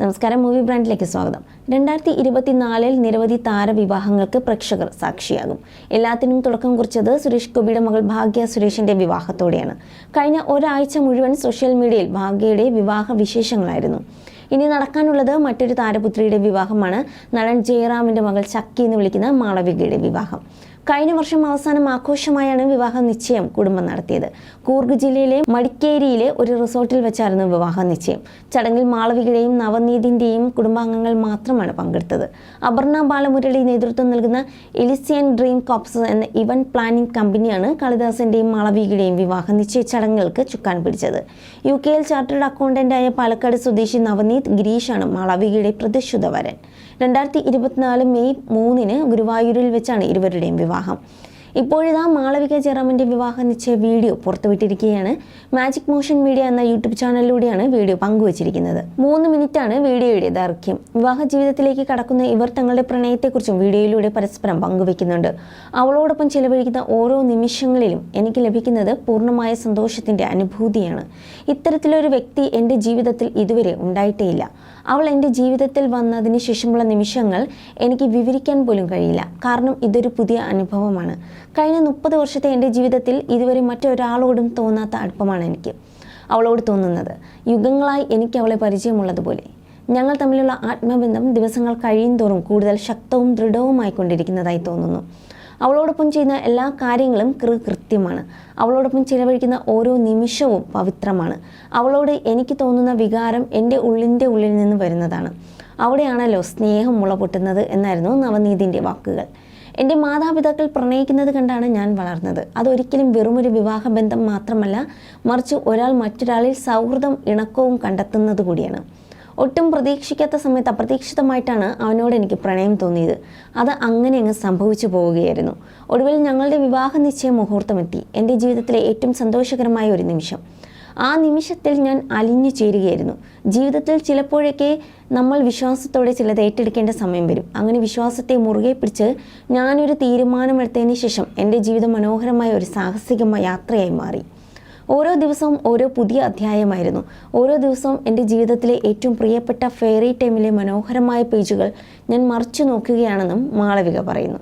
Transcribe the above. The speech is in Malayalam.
നമസ്കാരം മൂവി ബ്രാൻഡിലേക്ക് സ്വാഗതം. രണ്ടായിരത്തി ഇരുപത്തിനാലിൽ നിരവധി താരവിവാഹങ്ങൾക്ക് പ്രേക്ഷകർ സാക്ഷിയാകും. എല്ലാത്തിനും തുടക്കം കുറിച്ചത് സുരേഷ് ഗോപിയുടെ മകൾ ഭാഗ്യ സുരേഷിന്റെ വിവാഹത്തോടെയാണ്. കഴിഞ്ഞ ഒരാഴ്ച മുഴുവൻ സോഷ്യൽ മീഡിയയിൽ ഭാഗ്യയുടെ വിവാഹ വിശേഷങ്ങളായിരുന്നു. ഇനി നടക്കാനുള്ളത് മറ്റൊരു താരപുത്രിയുടെ വിവാഹമാണ്. നടൻ ജയറാമിന്റെ മകൾ ചക്കി എന്ന് വിളിക്കുന്ന മാളവികയുടെ വിവാഹം. കഴിഞ്ഞ വർഷം അവസാനം ആഘോഷമായാണ് വിവാഹ നിശ്ചയം കുടുംബം നടത്തിയത്. കൂർഗ് ജില്ലയിലെ മടിക്കേരിയിലെ ഒരു റിസോർട്ടിൽ വെച്ചായിരുന്നു വിവാഹ നിശ്ചയം. ചടങ്ങിൽ മാളവികയുടെയും നവനീതിന്റെയും കുടുംബാംഗങ്ങൾ മാത്രമാണ് പങ്കെടുത്തത്. അപർണ ബാലമുരളി നേതൃത്വം നൽകുന്ന എലിസിയൻ ഡ്രീം കോപ്സ് എന്ന ഇവന്റ് പ്ലാനിംഗ് കമ്പനിയാണ് കാളിദാസന്റെയും മാളവികയുടെയും വിവാഹ നിശ്ചയ ചടങ്ങുകൾക്ക് ചുക്കാൻ പിടിച്ചത്. യു കെയിൽ ചാർട്ടേഡ് അക്കൗണ്ടന്റായ പാലക്കാട് സ്വദേശി നവനീത് ഗിരീഷാണ് മാളവികയുടെ പ്രതിശുദ്ധ വരൻ. രണ്ടായിരത്തി ഇരുപത്തിനാല് മെയ് മൂന്നിന് ഗുരുവായൂരിൽ വെച്ചാണ് ഇരുവരുടെയും വിവാഹം. ഇപ്പോഴിതാ മാളവിക ജയറാമിന്റെ വിവാഹ നിശ്ചയ വീഡിയോ പുറത്തുവിട്ടിരിക്കുകയാണ്. മാജിക് മോഷൻ മീഡിയ എന്ന യൂട്യൂബ് ചാനലിലൂടെയാണ് വീഡിയോ പങ്കുവച്ചിരിക്കുന്നത്. മൂന്ന് മിനിറ്റാണ് വീഡിയോയുടെ ദൈർഘ്യം. വിവാഹ ജീവിതത്തിലേക്ക് കടക്കുന്ന ഇവർ തങ്ങളുടെ പ്രണയത്തെക്കുറിച്ചും വീഡിയോയിലൂടെ പരസ്പരം പങ്കുവെക്കുന്നുണ്ട് അവളോടൊപ്പം ചെലവഴിക്കുന്ന ഓരോ നിമിഷങ്ങളിലും എനിക്ക് ലഭിക്കുന്നത് പൂർണമായ സന്തോഷത്തിന്റെ അനുഭൂതിയാണ്. ഇത്തരത്തിലൊരു വ്യക്തി എന്റെ ജീവിതത്തിൽ ഇതുവരെ ഉണ്ടായിട്ടേയില്ല. അവൾ എന്റെ ജീവിതത്തിൽ വന്നതിന് ശേഷമുള്ള നിമിഷങ്ങൾ എനിക്ക് വിവരിക്കാൻ പോലും കഴിയില്ല. കാരണം ഇതൊരു പുതിയ അനുഭവമാണ്. കഴിഞ്ഞ മുപ്പത് വർഷത്തെ എന്റെ ജീവിതത്തിൽ ഇതുവരെ മറ്റൊരാളോടും തോന്നാത്ത അടുപ്പമാണ് എനിക്ക് അവളോട് തോന്നുന്നത്. യുഗങ്ങളായി എനിക്ക് അവളെ പരിചയമുള്ളതുപോലെ. ഞങ്ങൾ തമ്മിലുള്ള ആത്മബന്ധം ദിവസങ്ങൾ കഴിയും തോറും കൂടുതൽ ശക്തവും ദൃഢവുമായി കൊണ്ടിരിക്കുന്നതായി തോന്നുന്നു. അവളോടൊപ്പം ചെയ്യുന്ന എല്ലാ കാര്യങ്ങളും കൃ കൃത്യമാണ് അവളോടൊപ്പം ചിലവഴിക്കുന്ന ഓരോ നിമിഷവും പവിത്രമാണ്. അവളോട് എനിക്ക് തോന്നുന്ന വികാരം എന്റെ ഉള്ളിന്റെ ഉള്ളിൽ നിന്ന് വരുന്നതാണ്. അവിടെയാണല്ലോ സ്നേഹം മുളപൊട്ടുന്നത് എന്നായിരുന്നു നവനീതിന്റെ വാക്കുകൾ. എന്റെ മാതാപിതാക്കൾ പ്രണയിക്കുന്നത് കണ്ടാണ് ഞാൻ വളർന്നത്. അതൊരിക്കലും വെറുമൊരു വിവാഹ ബന്ധം മാത്രമല്ല മറിച്ച് ഒരാൾ മറ്റൊരാളിൽ സൗഹൃദം ഇണക്കവും കണ്ടെത്തുന്നത് കൂടിയാണ്. ഒട്ടും പ്രതീക്ഷിക്കാത്ത സമയത്ത് അപ്രതീക്ഷിതമായിട്ടാണ് അവനോട് എനിക്ക് പ്രണയം തോന്നിയത്. അത് അങ്ങനെ അങ്ങ് സംഭവിച്ചു പോവുകയായിരുന്നു. ഒടുവിൽ ഞങ്ങളുടെ വിവാഹ നിശ്ചയ മുഹൂർത്തമെത്തി എന്റെ ജീവിതത്തിലെ ഏറ്റവും സന്തോഷകരമായ ഒരു നിമിഷം. ആ നിമിഷത്തിൽ ഞാൻ അലിഞ്ഞു ചേരുകയായിരുന്നു. ജീവിതത്തിൽ ചിലപ്പോഴൊക്കെ നമ്മൾ വിശ്വാസത്തോടെ ചിലത് ഏറ്റെടുക്കേണ്ട സമയം വരും. അങ്ങനെ വിശ്വാസത്തെ മുറുകെ പിടിച്ച് ഞാനൊരു തീരുമാനമെടുത്തതിന് ശേഷം എന്റെ ജീവിതം മനോഹരമായ ഒരു സാഹസികമായ യാത്രയായി മാറി. ഓരോ ദിവസവും ഓരോ പുതിയ അധ്യായമായിരുന്നു. ഓരോ ദിവസവും എന്റെ ജീവിതത്തിലെ ഏറ്റവും പ്രിയപ്പെട്ട ഫെയറി ടൈമിലെ മനോഹരമായ പേജുകൾ ഞാൻ മറിച്ചു നോക്കുകയാണെന്നും മാളവിക പറയുന്നു.